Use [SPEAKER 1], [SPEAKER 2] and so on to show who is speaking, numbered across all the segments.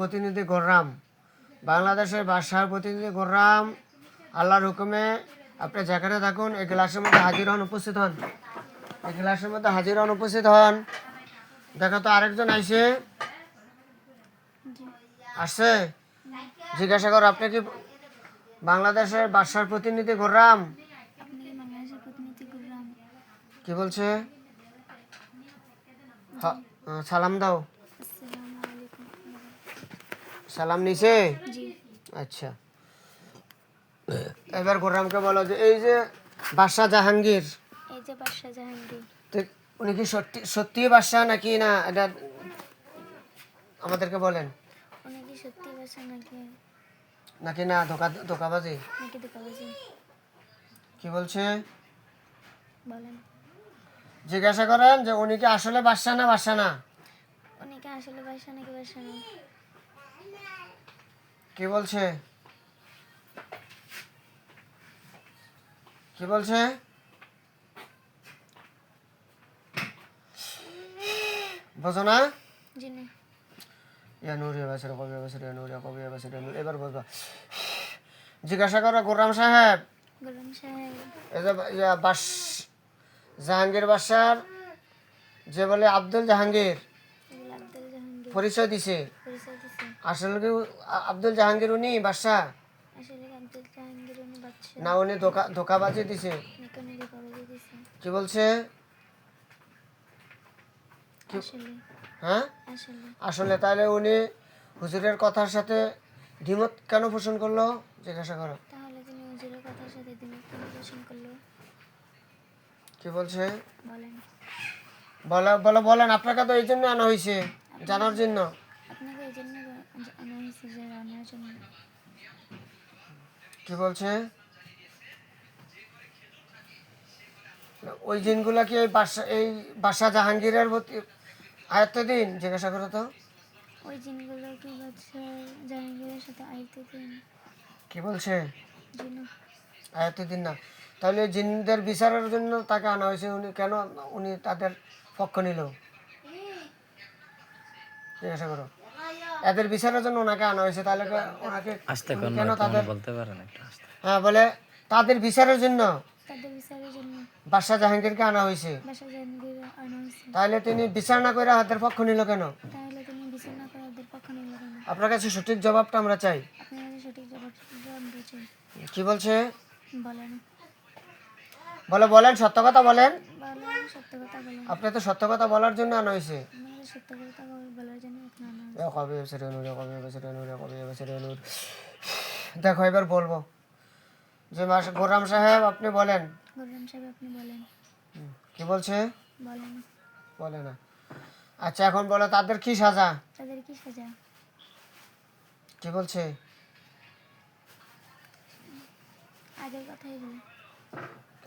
[SPEAKER 1] প্রতিনিধি গোর্রাম বাংলাদেশের বাদশার প্রতিনিধি গোর্রাম আল্লাহর হুকুমে আপনি যেখানে থাকুন এই গ্লাসের মধ্যে হাজির হন উপস্থিত হন। এই গ্লাসের মধ্যে হাজির হন উপস্থিত হন। দেখো তো আরেকজন আইসে আসছে? জিজ্ঞাসা করো আপনি কি বাংলাদেশের বাদশার প্রতিনিধি গোর্রাম?
[SPEAKER 2] কি
[SPEAKER 1] বলছে? সালাম দাও। সালাম নিছে? আচ্ছা। এবার গোর্রামকে বলো যে এই যে বাদশাহ জাহাঙ্গীর
[SPEAKER 2] এই যে বাদশাহ জাহাঙ্গীর।
[SPEAKER 1] উনি কি সত্যি সত্যি বাদশাহ নাকি না এটা আমাদেরকে বলেন?
[SPEAKER 2] উনি কি সত্যি বাসা নাকি?
[SPEAKER 1] নাকি না ধোকা ধোকাবাজি?
[SPEAKER 2] নাকি
[SPEAKER 1] কি বলছে?
[SPEAKER 2] বলেন।
[SPEAKER 1] জিজ্ঞাসা করেন যে উনি কি আসলে বাদশাহ না বাদশাহ না?
[SPEAKER 2] উনি কি আসলে বাসা নাকি বাসা না?
[SPEAKER 1] কি বলছে? কি বলছে? বোঝো না? এবার বলবা জিজ্ঞাসা করো গোরাম সাহেব। ইয়া জাহাঙ্গীর বাসার যে বলে আব্দুল জাহাঙ্গীর। পরিচয় দিছে। আসলে কি আব্দুল জাহাঙ্গীর উনি বাদশাহ না উনি ধোকা ধোকাবাজি দিছে।
[SPEAKER 2] নাকি উনি দিছে।
[SPEAKER 1] কি বলছে? হ্যাঁ?
[SPEAKER 2] আসলে।
[SPEAKER 1] তাহলে উনি হুজুরের কথার সাথে দ্বিমত কেন পোষণ করল? জিজ্ঞাসা করো।
[SPEAKER 2] তাহলে তিনি হুজুরের কথার সাথে দিনে পরিবেশন করল?
[SPEAKER 1] কি বলছে?
[SPEAKER 2] বলেন।
[SPEAKER 1] বলো বলো বলেন আপনাকে তো এই জন্য আনা হয়েছে জানার জন্য।
[SPEAKER 2] জন্য আনা হয়েছে যে রান্নার জন্য।
[SPEAKER 1] কি বলছে? ওই দিনগুলা কি এই বাসা এই বাসা জাহাঙ্গীরের প্রতি আয়ত্তাধীন জিজ্ঞাসা করো তো।
[SPEAKER 2] ওই জিনগুলো কি বাদশাহ জাহাঙ্গীরের সাথে আইতে দিন।
[SPEAKER 1] কি বলছে?
[SPEAKER 2] জিন।
[SPEAKER 1] আয়ত্তাধীন না। তাহলে জিনদের বিচারের জন্য তাকে আনা হয়েছে উনি। কেন উনি তাদের পক্ষ নিল? জিজ্ঞাসা করো। এদের বিচারের জন্য ওনাকে আনা হয়েছে। তাহলে ওনাকে
[SPEAKER 3] আসতে কেন
[SPEAKER 1] তাদের
[SPEAKER 3] বলতে পারেন একটু
[SPEAKER 1] হ্যাঁ বলে তাদের বিচারের জন্য বাদশাহ জাহাঙ্গীরকে আনা হয়েছে। তাহলে তিনি বিচার না করে হাতের পক্ষ নিল কেন? আপনার কাছে সঠিক জবাবটা আমরা চাই।
[SPEAKER 2] আপনার কাছে সঠিক জবাব জানতে চাই।
[SPEAKER 1] কি বলছে? বলে বলেন সত্য কথা বলেন।
[SPEAKER 2] বলেন সত্য কথা বলেন।
[SPEAKER 1] আপনি তো সত্য কথা বলার জন্য আনা হয়েছে। কবে বছরে নূর, কবে বছরে নূর, কবে বছরে নূর। দেখো এবার বলব যে মাস গোরাম সাহেব আপনি বলেন।
[SPEAKER 2] গোলাম সাহেব আপনি বলেন।
[SPEAKER 1] কি বলছে? বলে না। আচ্ছা এখন বলো তাদের কি সাজা?
[SPEAKER 2] তাদের কি সাজা?
[SPEAKER 1] কি বলছে?
[SPEAKER 2] আগের কথাই বলে।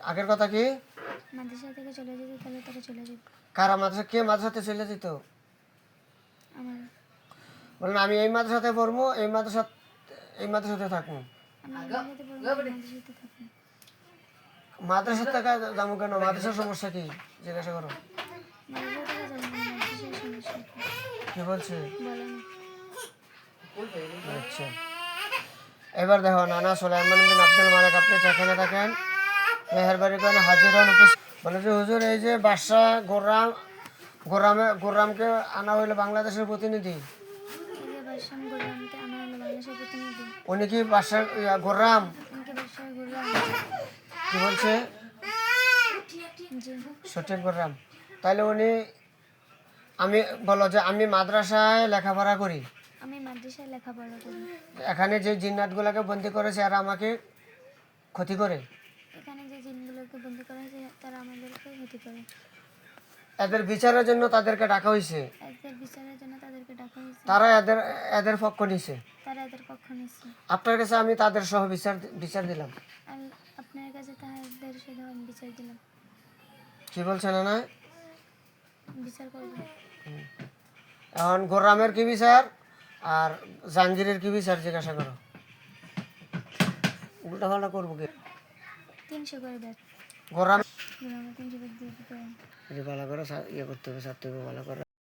[SPEAKER 1] আগের কথা কি?
[SPEAKER 2] মাদ্রাসা থেকে চলে যেতে তাহলে তারা চলে যেত।
[SPEAKER 1] কারা মাদ্রাসা কে মাদ্রাসাতে চলে যেত? বলেন আমি এই মাদ্রাসাতে পড়ব এই মাদ্রাসা এই মাদ্রাসাতে থাকব। মাদ্রাসা থেকে যাব কেন? মাদ্রাসার সমস্যা কি? জিজ্ঞাসা করো।
[SPEAKER 2] কি?
[SPEAKER 1] বলছে? আচ্ছা। এবার দেখো নানা সোলাইমান বিন আব্দুল মালিক আপনি যেখানে থাকেন মেহরবানি করে হাজির হন উপস্থিত। বলে যে হুজুর এই যে বাদশাহ গোর্রাম গোর্রামে গোর্রামকে আনা হইল বাংলাদেশের প্রতিনিধি। উনি কি বাদশাহ
[SPEAKER 2] গোলাম
[SPEAKER 1] কি বলছে? সঠিক গোর্রাম তাহলে উনি আমি বলো যে আমি মাদ্রাসায় লেখাপড়া করি?
[SPEAKER 2] আমি মাদ্রাসায় লেখাপড়া করি।
[SPEAKER 1] এখানে যে জিন্নাতগুলোকে বন্দি করেছে আর আমাকে ক্ষতি করে?
[SPEAKER 2] এখানে যে জিনগুলোকে বন্দি করা হয়েছে তারা আমাদেরকে ক্ষতি করে।
[SPEAKER 1] এদের বিচারের জন্য তাদেরকে ডাকা হয়েছে।
[SPEAKER 2] এদের বিচারের জন্য তাদেরকে ডাকা হয়েছে।
[SPEAKER 1] তারা এদের এদের পক্ষ নিছে।
[SPEAKER 2] তারা এদের পক্ষ নিচ্ছে
[SPEAKER 1] আপনার কাছে আমি তাদের সহ বিচার বিচার দিলাম।
[SPEAKER 2] আপনার কাছে তাদের আমি বিচার দিলাম।
[SPEAKER 1] কি বলছেন না
[SPEAKER 2] বিচার করব।
[SPEAKER 1] এখন গোরামের কি বিচার? আর জাহাঙ্গীরের কি বিচার জিজ্ঞাসা করো। উল্টা পাল্টা করব কি?
[SPEAKER 2] তিনশো করে দেয়
[SPEAKER 1] গোরাম
[SPEAKER 2] হবে।
[SPEAKER 1] ভালো করে ইয়ে করতে হবে সারতে হবে ভালো করে